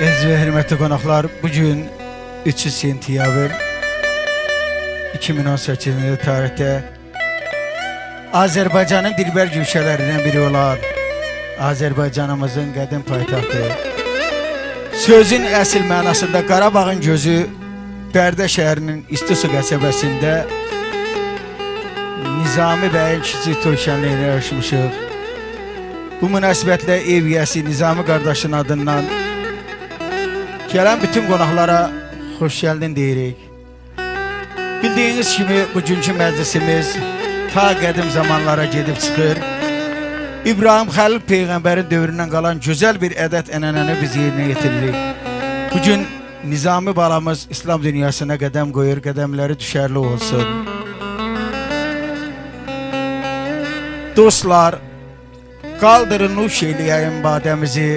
Ez ve hürmetli konaklar bugün 3 sentyabr 2018 tarihte Azerbaycanın dilber güşelerinden biri olan Azerbaycanımızın qədim paytaxtı Sözün əsl mənasında Qarabağın gözü Bərdə şəhərinin İstisu qəsəbəsində Nizami bəyin kiçik toy şənliyinə yarışmışıq. Bu münasibətlə ev yiyəsi Nizami qardaşın adından Gələn bütün qonaqlara xoş gəldin deyirik. Bildiyiniz kimi bugünkü məclisimiz ta qədim zamanlara gedib çıxır. İbrahim Xəlil peyğəmbərin dövründən qalan gözəl bir ədət ənənəni biz yerinə yetiririk. Bugün Nizami balamız İslam dünyasına qədəm qoyur, qədəmləri düşərli olsun. Dostlar, qaldırın nuş eləyəyin badəmizi,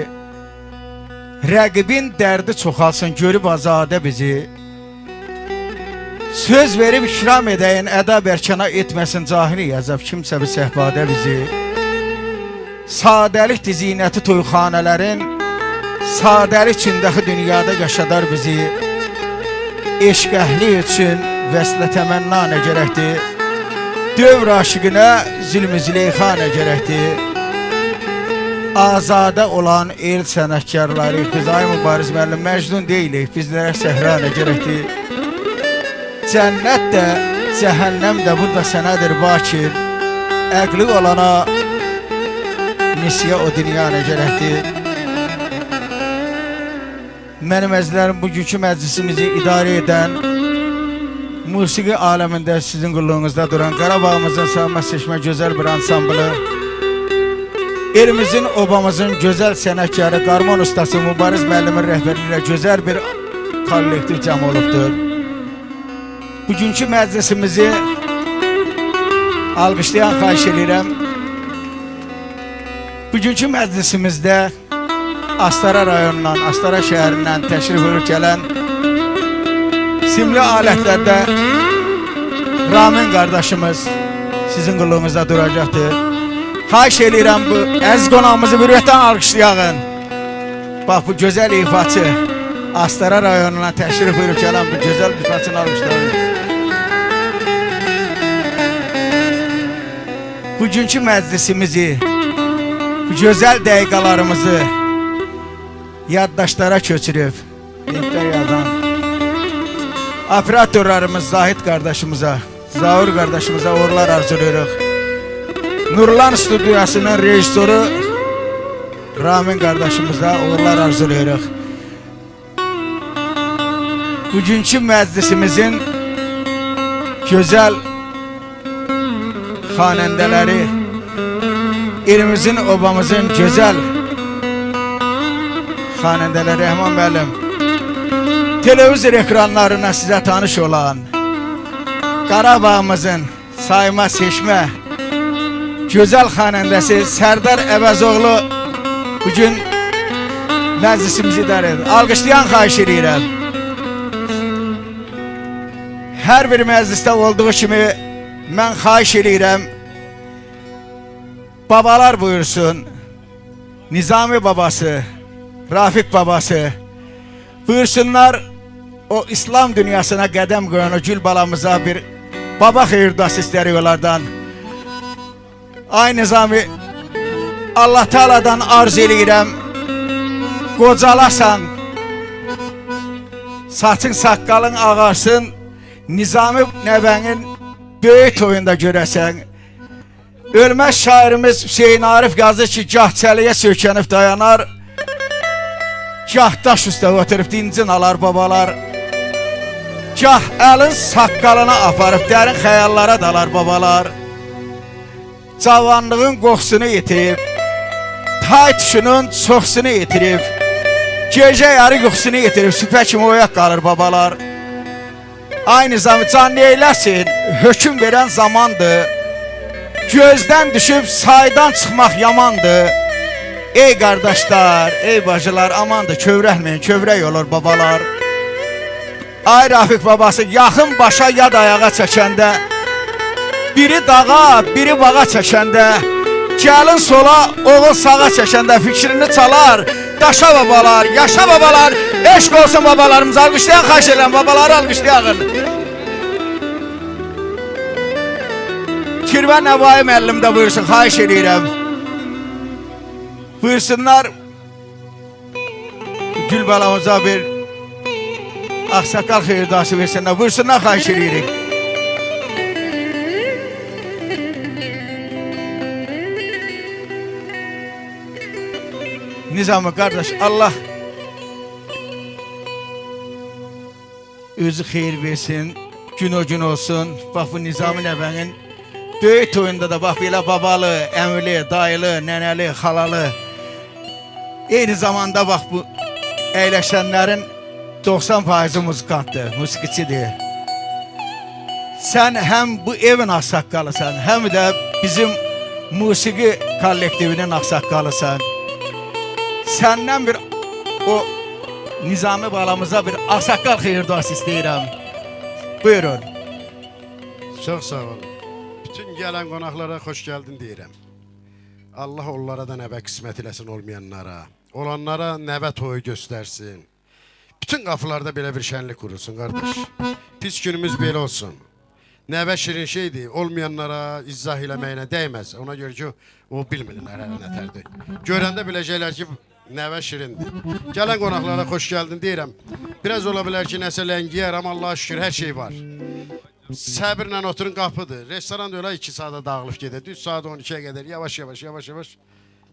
Rəqibin dərdi çoxalsın, görüb azadə bizi. Söz verib ikram edəyin, əda bərkana etməsin cahili yazab kimsə bir səhvadə bizi. Sadəlikdir zinəti toyxanələrin, sadəlik içindəki dünyada yaşadar bizi. Eşq əhli üçün vəslə təmənna nə gərəkdir? Dövr aşıqına zülmü zileyxa nə gərəkdir? Azadə olan el sənətkarları biz ay mübariz müəllim məcnun deyilik bizlərə səhra nə gərəkdir? Cənnət də cəhənnəm də burada sənədir bakir. Əqli olana nisiyə o dünya nə gərəkdir? Mənim əzizlərim bugünkü məclisimizi idarə edən Musiqi aləmində sizin qulluğunuzda duran Qarabağımızın savunma seçmə gözəl bir ansamblı Elimizin, obamızın gözəl sənətkarı, qarmon ustası Mübariz müəllimin rəhbərliyi ilə gözəl bir kollektiv cəm olubdur. Bugünkü məclisimizi alqışlayan xahiş edirəm. Bugünkü məclisimizdə Astara rayonundan, Astara şəhərindən təşrif edib gələn simli alətlərdə Ramin qardaşımız sizin qulluğunuzda duracaqdır. Xahiş edirəm bu əziz qonağımızı bir ürəkdən alqışlayağın. Bax bu gözəl ifaçı Astara rayonuna təşrif buyurub gələn bu gözəl ifaçını alqışlayın. Bugünkü məclisimizi, bu gözəl dəqiqalarımızı yaddaşlara köçürüb, lentlər yazan operatorlarımız Zahid qardaşımıza, Zaur qardaşımıza uğurlar arzulayırıq. Nurlan Stüdyosu'nun rejissoru Ramin kardeşimize uğurlar arzulayırıq. Bugünkü məclisimizin gözəl xanəndələri elimizin, obamızın gözəl xanəndələri Rəhman müəllim televizor ekranlarına sizə tanış olan Qarabağımızın sayma seçmə Gözəl xanəndəsi Sərdar Əvəzoğlu bugün məclisimizi idarə edir. Alqışlayan xahiş edirəm. Hər bir məclisdə olduğu kimi mən xahiş edirəm. Babalar buyursun. Nizami babası, Rafiq babası buyursunlar o İslam dünyasına qədəm qoyan o gül balamıza bir baba xeyirdas istəriyorlardan. Ay Nizami Allah Teala'dan arz eləyirəm qocalasan saçın saqqalın ağarsın Nizami nəvənin böyük toyunda görəsən. Ölməz şairimiz Hüseyin Arif yazır ki gah çəliyə sökənib dayanar Gah daş üstə oturub dincin alar babalar Gah əlin saqqalına aparıb dərin xəyallara dalar babalar cavanlığın qoxusunu itirib, tay tüşünün çoxsunu itirib, gecə yarı yuxusunu itirib, süpə kimi oyaq qalır babalar. Aynı zamanda can neyləsin, hökm verən zamandır. Gözdən düşüb saydan çıxmaq yamandır. Ey qardaşlar, ey bacılar, amandır, kövrəlməyin, kövrək olur babalar. Ay Rafiq babası yaxın başa yad ayağa çəkəndə Biri dağa, biri bağa çəkəndə Gəlin sola, oğul sağa çəkəndə fikrini çalar daşa babalar, yaşa babalar, eşq olsun babalarımız. Alqışlayan xahiş edirəm, babaları alqışlayın. Kirvən Nəvai müəllim də buyursun, xahiş edirəm. Buyursunlar. Gül balamıza bir Ağsakal xeyirdası versinlər. Buyursunlar, xahiş edirik. Nizamı qardaş, Allah özü xeyir versin, gün o gün olsun. Bax bu Nizami nəvənin böyük toyunda da bax belə babalı, əmili, dayılı, nənəli, xalalı. Eyni zamanda bax bu əyləşənlərin 90 faizi muzikantdır, musiqiçidir. Sən həm bu evin ağsaqqalısan, həm də bizim musiqi kollektivinin ağsaqqalısan. Səndən bir o Nizami balamıza bir ağsaqqal xeyir duası istəyirəm. Buyurun. Çox sağ olun. Bütün gələn qonaqlara xoş gəldin deyirəm. Allah onlara da nəvə qismət eləsin olmayanlara. Olanlara nəvə toyu göstərsin. Bütün qapılarda belə bir şənlik qurulsun qardaş. Pis günümüz belə olsun. Nəvə şirin şeydir, olmayanlara izah eləməyinə dəyməz. Ona görə ki, o bilmirlər hələ nətərdir. Görəndə biləcəklər ki, nəvə şirindir. Gələn qonaqlara xoş gəldin deyirəm. Biraz ola bilər ki, nəsə ləngiyər, amma Allah'a şükür hər şey var. Səbirlə oturun qapıdır. Restoran da öyle 2 saate dağılıb gedir. Düz saat 12'ye qədər yavaş yavaş yavaş yavaş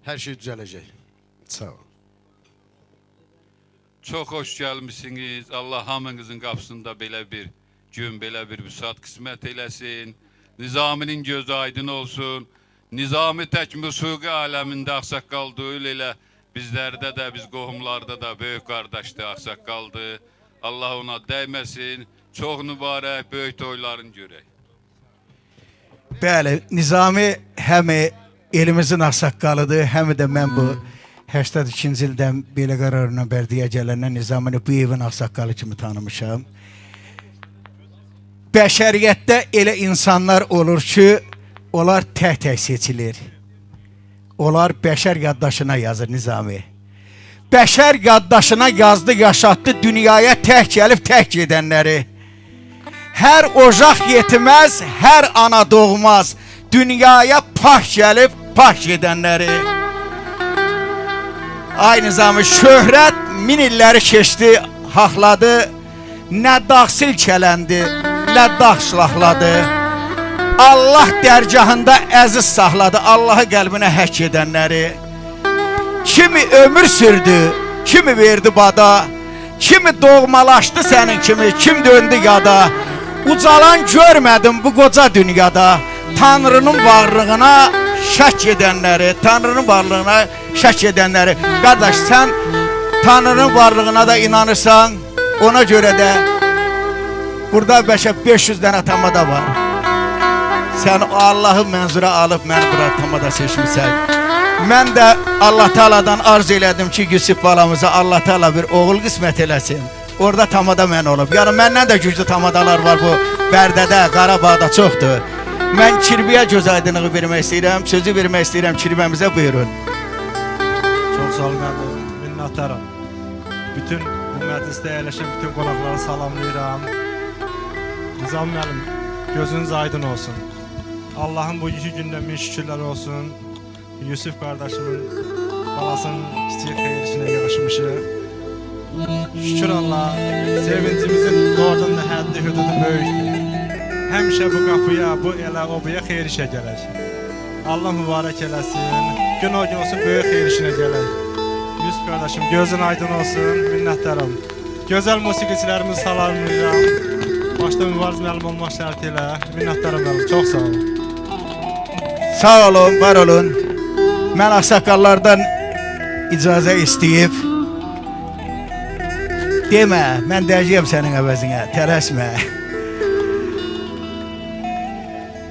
hər şey düzələcək. Sağ ol. Çox xoş gəlmisiniz. Allah hamınızın qapısında belə bir gün, belə bir vüsat qismət eləsin. Nizaminin gözü aydın olsun. Nizami tək musiqi aləmində ağsaqqal deyil elə bizlərdə də, biz qohumlarda da böyük qardaşdır, ağsaqqaldır. Allah ona dəyməsin. Çox mübarək böyük toyların görək. Bəli, Nizami həm elimizin ağsaqqalıdır, həm də mən bu 82-ci ildən belə qərarla bərdiyə gələndən Nizamini bu evin ağsaqqalı kimi tanımışam. Bəşəriyyətdə elə insanlar olur ki, onlar tək-tək seçilir. Onlar bəşər yaddaşına yazır Nizami. Bəşər yaddaşına yazdı, yaşatdı dünyaya tək gəlib tək gedənləri. Hər ocaq yetməz, hər ana doğmaz. Dünyaya pak gəlib pak gedənləri. Aynı zamanda şöhrət min illəri keçdi, haqladı. Nə dağ silkələndi, nə dağ şlaxladı. Allah dərgahında əziz saxladı Allahı qəlbinə həkk edənləri. Kimi ömür sürdü, kimi verdi bada, kimi doğmalaşdı sənin kimi, kim döndü yada. Ucalan görmədim bu qoca dünyada. Tanrının varlığına şək edənləri, Tanrının varlığına şək edənləri. Qardaş, sən Tanrının varlığına da inanırsan, ona görə də burada bəşə 500 dənə tamada var. Sən Allahı mənzura alıb məni bura tamada seçmisən. Mən də Allah Taala'dan arz elədim ki, Yusuf balamıza Allah Taala bir oğul qismət eləsin. Orada tamada mən olub. Yəni məndən də güclü tamadalar var bu Bərdədə, Qarabağda çoxdur. Mən Kirbiyə göz aydınlığı vermək istəyirəm, sözü vermək istəyirəm Kirbəmizə buyurun. Çox sağ olun minnətdaram. Bütün bu məclisdə əyləşən bütün qonaqları salamlayıram. Nizam müəllim, gözünüz aydın olsun. Allahın bugünkü gündə min olsun. Yusuf qardaşımın balasının kiçik xeyir işinə yığışmışıq. Şükür Allah, sevincimizin doğrudan da həddi hüdudu böyükdür. Həmişə bu qapıya, bu elə o buya xeyir işə gələk. Allah mübarək eləsin. Gün o gün olsun böyük xeyir işinə gələk. Yusuf qardaşım gözün aydın olsun, minnətdaram. Gözəl musiqiçilərimizi salamlayıram. Başda mübariz müəllim olmaq şərti ilə minnətdaram. Çox sağ olun. Sağ olun, var olun. Mən ağsaqqallardan icazə istəyib Demə, mən dəyəcəyəm sənin əvəzinə, tələsmə.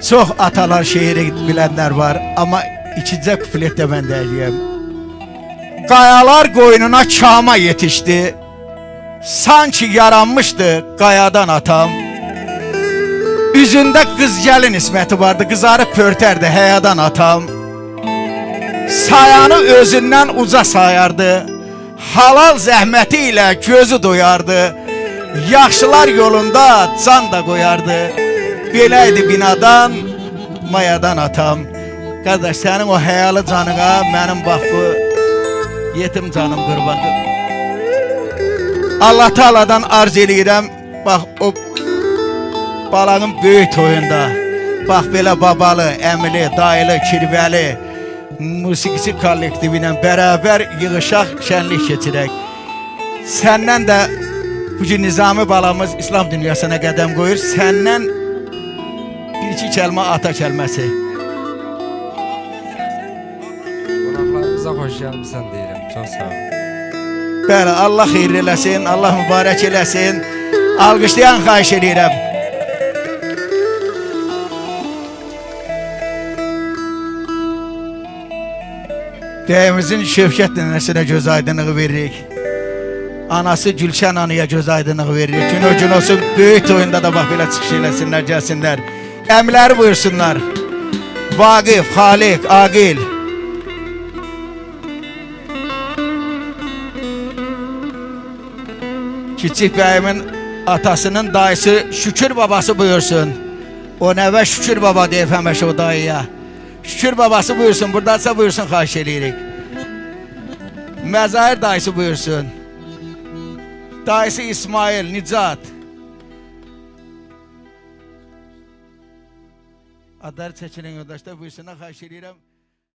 Çox atalar şeiri bilənlər var, amma ikinci kupletdə mən dəyəcəyəm. Qayalar qoynuna kama yetişdi. Sanki yaranmışdı qayadan atam. Üzündə qız gəlin isməti vardı, qızarıb pörtərdi həyadan atam. Sayanı özündən uca sayardı. halal zəhməti ilə gözü doyardı. Yaxşılar yolunda can da qoyardı. Belə idi binadan, mayadan atam. Qardaş, sənin o həyalı canına mənim bax bu yetim canım qurbandır. Allah Taala'dan arz eləyirəm, bax o balanın böyük toyunda, bax belə babalı, əmili, dayılı, kirvəli, musiqisi kollektivi ilə bərabər yığışaq, şənlik keçirək. Səndən də bu gün Nizami balamız İslam dünyasına qədəm qoyur. Səndən bir iki kəlmə ata kəlməsi. Qonaqlarımıza xoş gəlmisən deyirəm. Çox sağ ol. Bəli, Allah xeyir eləsin, Allah mübarək eləsin. Alqışlayan xahiş edirəm. Bəyimizin Şövkət nənəsinə göz aydınlığı veririk. Anası Gülşən anıya göz aydınlığı veririk. Gün o gün olsun böyük toyunda da bax belə çıxış eləsinlər, gəlsinlər. Əmləri buyursunlar. Vaqif, Xaliq, Aqil. Kiçik bəyimin atasının dayısı Şükür babası buyursun. O nəvə Şükür baba deyib həmişə o dayıya. Şükür babası buyursun, buradasa buyursun xahiş eləyirik. Məzahir dayısı buyursun. Dayısı İsmail, Nicat. Adlar çəkilin yoldaşlar buyursunlar xahiş eləyirəm.